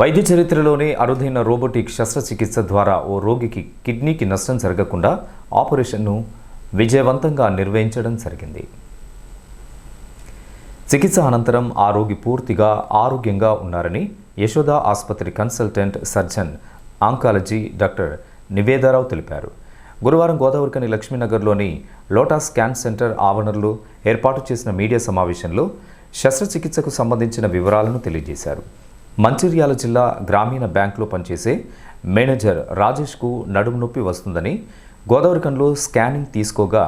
వైద్య చరిత్రలోనే అరుదైన రోబోటిక్ శస్త్రచికిత్స ద్వారా ఓ రోగికి కిడ్నీకి నష్టం జరగకుండా ఆపరేషన్ను విజయవంతంగా నిర్వహించడం జరిగింది. చికిత్స అనంతరం ఆ రోగి పూర్తిగా ఆరోగ్యంగా ఉన్నారని యశోద ఆసుపత్రి consultant surgeon oncology doctor Niveda Rao తెలిపారు. గురువారం గోదావరికని లక్ష్మీనగర్లోని లోటాస్ స్కాన్ సెంటర్ ఆవరణలో ఏర్పాటు చేసిన మీడియా సమావేశంలో శస్త్రచికిత్సకు సంబంధించిన వివరాలను తెలియజేశారు. మంచిర్యాల జిల్లా గ్రామీణ బ్యాంకులో పనిచేసే మేనేజర్ రాజేష్కు నడుము నొప్పి వస్తుందని గోదావరికంలో స్కానింగ్ తీసుకోగా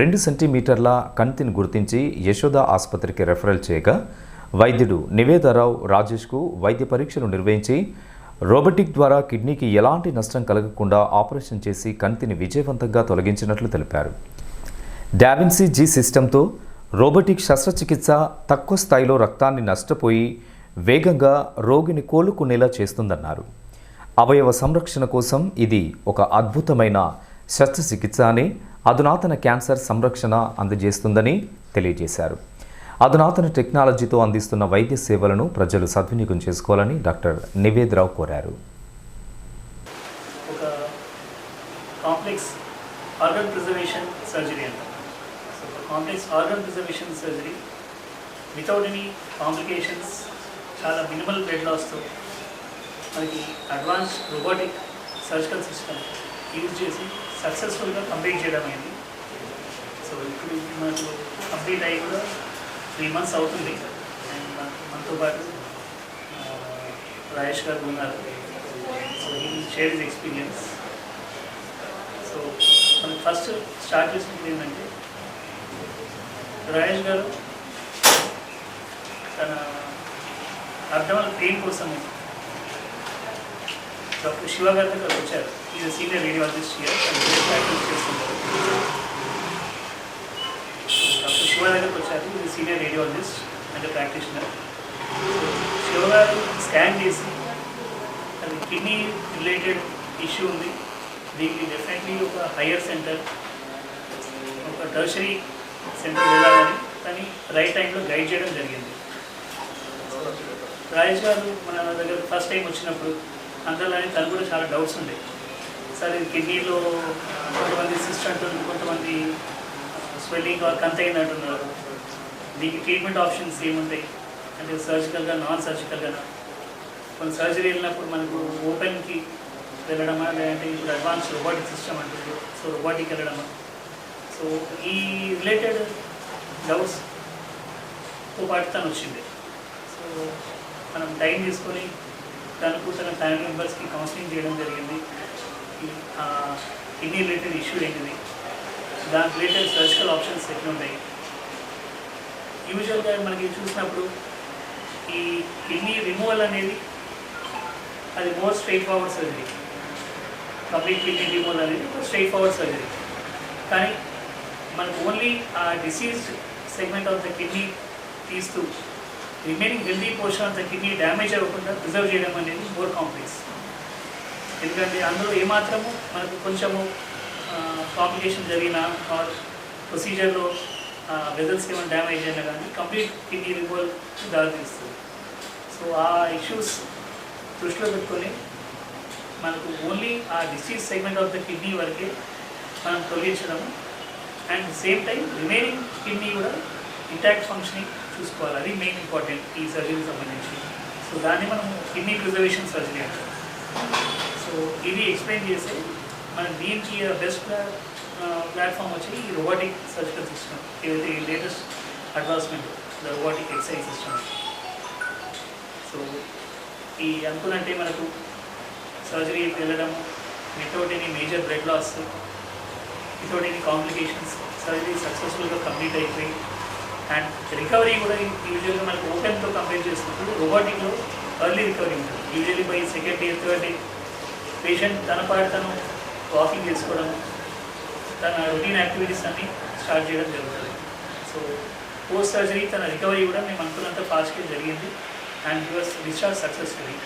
రెండు సెంటీమీటర్ల కంతిని గుర్తించి యశోద ఆసుపత్రికి రెఫరల్ చేయగా వైద్యుడు నివేదారావు రాజేష్కు వైద్య పరీక్షలు నిర్వహించి రోబోటిక్ ద్వారా కిడ్నీకి ఎలాంటి నష్టం కలగకుండా ఆపరేషన్ చేసి కంతిని విజయవంతంగా తొలగించినట్లు తెలిపారు. డావిన్సీ జీ సిస్టంతో రోబోటిక్ శస్త్రచికిత్స తక్కువ స్థాయిలో రక్తాన్ని నష్టపోయి వేగంగా రోగిని కోలుకునేలా చేస్తుందన్నారు. అవయవ సంరక్షణ కోసం ఇది ఒక అద్భుతమైన శస్త్రచికిత్స అని అధునాతన క్యాన్సర్ సంరక్షణ అందజేస్తుందని తెలియజేశారు. అధునాతన టెక్నాలజీతో అందిస్తున్న వైద్య సేవలను ప్రజలు సద్వినియోగం చేసుకోవాలని డాక్టర్ నివేద్రావు కోరారు. కాంప్లెక్స్ ఆర్గన్ ప్రిజర్వేషన్ సర్జరీ అంట. So complex organ preservation surgery without any complications చాలా మినిమల్ బ్లడ్ లాస్తో మనకి advance robotic surgical system use చేసి సక్సెస్ఫుల్గా కంప్లీట్ చేయడం అయింది. సో ఇప్పుడు మనకు కంప్లీట్ అయ్యి కూడా త్రీ మంత్స్ అవుతుంది. అండ్ మనతో పాటు రాజేష్ గారు ఉన్నారు. సో ఈ షేర్ ఇస్ ఎక్స్పీరియన్స్ సో మనం ఫస్ట్ స్టార్ట్ చేసింది ఏంటంటే రాజేష్ గారు తన అబ్డమల్ ప్రేమ కోసం డాక్టర్ శివ గారి దగ్గర వచ్చారు. Is senior radiologist here practice చేస్తుంటారు డాక్టర్ శివ దగ్గరకు వచ్చారు. ఈజ్ సీనియర్ రేడియాలజిస్ట్ అంటే ప్రాక్టీషనర్ శివ గారు స్కాన్ చేసి అది కిడ్నీ రిలేటెడ్ ఇష్యూ ఉంది. దీనికి డెఫినెట్లీ ఒక హయ్యర్ సెంటర్ ఒక టర్షరీ సెంటర్ వెళ్ళాలని కానీ రైట్ టైంలో గైడ్ చేయడం జరిగింది. రాజేష్ గారు మన దగ్గర ఫస్ట్ టైం వచ్చినప్పుడు అందులోనే తను కూడా చాలా డౌట్స్ ఉండే. సరే కిడ్నీలో కొంతమంది సిస్ట్ అంటున్నారు కొంతమంది స్వెల్లింగ్ కంత అయింది అంటున్నారు. దీనికి ట్రీట్మెంట్ ఆప్షన్స్ ఏముంటాయి? అంటే సర్జికల్గా నాన్ సర్జికల్గా కొన్ని సర్జరీ వెళ్ళినప్పుడు మనకు ఓపెన్కి వెళ్ళడమా? లేదంటే ఇప్పుడు అడ్వాన్స్ రోబోటిక్ సిస్టమ్ అంటుంది. సో రోబోటిక్ వెళ్ళడమా? సో ఈ రిలేటెడ్ డౌట్స్తో పాటు తను వచ్చింది. సో మనం టైం తీసుకొని తనకు తన ఫ్యామిలీ మెంబర్స్కి కౌన్సిలింగ్ చేయడం జరిగింది. కిడ్నీ రిలేటెడ్ ఇష్యూ ఏంటిది? దాని రిలేటెడ్ సర్జికల్ ఆప్షన్స్ ఎట్లా ఉంటాయి యూజువల్గా మనకి చూసినప్పుడు ఈ కిడ్నీ రిమూవల్ అనేది అది more straightforward surgery complete kidney removal అనేది స్ట్రైట్ ఫార్వర్డ్ సర్జరీ కానీ మనకు ఓన్లీ ఆ disease segment of the kidney తీస్తూ remaining healthy portion of the kidney damage అవ్వకుండా ప్రిజర్వ్ చేయడం అనేది మోర్ కాంప్లెక్స్ ఎందుకంటే అందులో ఏమాత్రము మనకు కొంచెము కాంప్లికేషన్ జరిగినా ఆర్ ప్రొసీజర్లో వెజల్స్ ఏమైనా డ్యామేజ్ అయినా కానీ కంప్లీట్ కిడ్నీ రిమూవల్ దారితీస్తుంది సో ఆ ఇష్యూస్ దృష్టిలో పెట్టుకొని మనకు ఓన్లీ ఆ disease segment of the kidney వరకే మనం తొలగించడము. And same time remaining kidney కూడా ఇంటాక్ట్ ఫంక్షనింగ్ చూసుకోవాలి. అది మెయిన్ ఇంపార్టెంట్ ఈ సర్జరీకి సంబంధించి. సో దాన్ని మనం కిడ్నీ ప్రిజర్వేషన్ సర్జరీ అంటాం. సో ఇది ఎక్స్ప్లెయిన్ చేస్తే మన దీనికి బెస్ట్ ప్లాట్ఫామ్ వచ్చి ఈ రోబోటిక్ సర్జికల్ సిస్టమ్ ఏదైతే ఈ latest advancement the robotic excise system so ఈ అనుకున్నంటే మనకు సర్జరీ వెళ్ళడం without any major blood loss without any complications surgery సక్సెస్ఫుల్గా కంప్లీట్ అయిపోయి అండ్ రికవరీ కూడా యూజువల్గా మనకు ఓపెన్తో కంపేర్ చేసుకున్నప్పుడు రోబోటిక్లో ఎర్లీ రికవరీ ఉంటుంది. Usually by second day third day patient తన పాటు తను వాకింగ్ చేసుకోవడం తన రొటీన్ యాక్టివిటీస్ అన్ని స్టార్ట్ చేయడం జరుగుతుంది. సో పోస్ట్ సర్జరీ తన రికవరీ కూడా మేము అనుకున్నంత ఫాస్ట్గా జరిగింది. And he was discharge successfully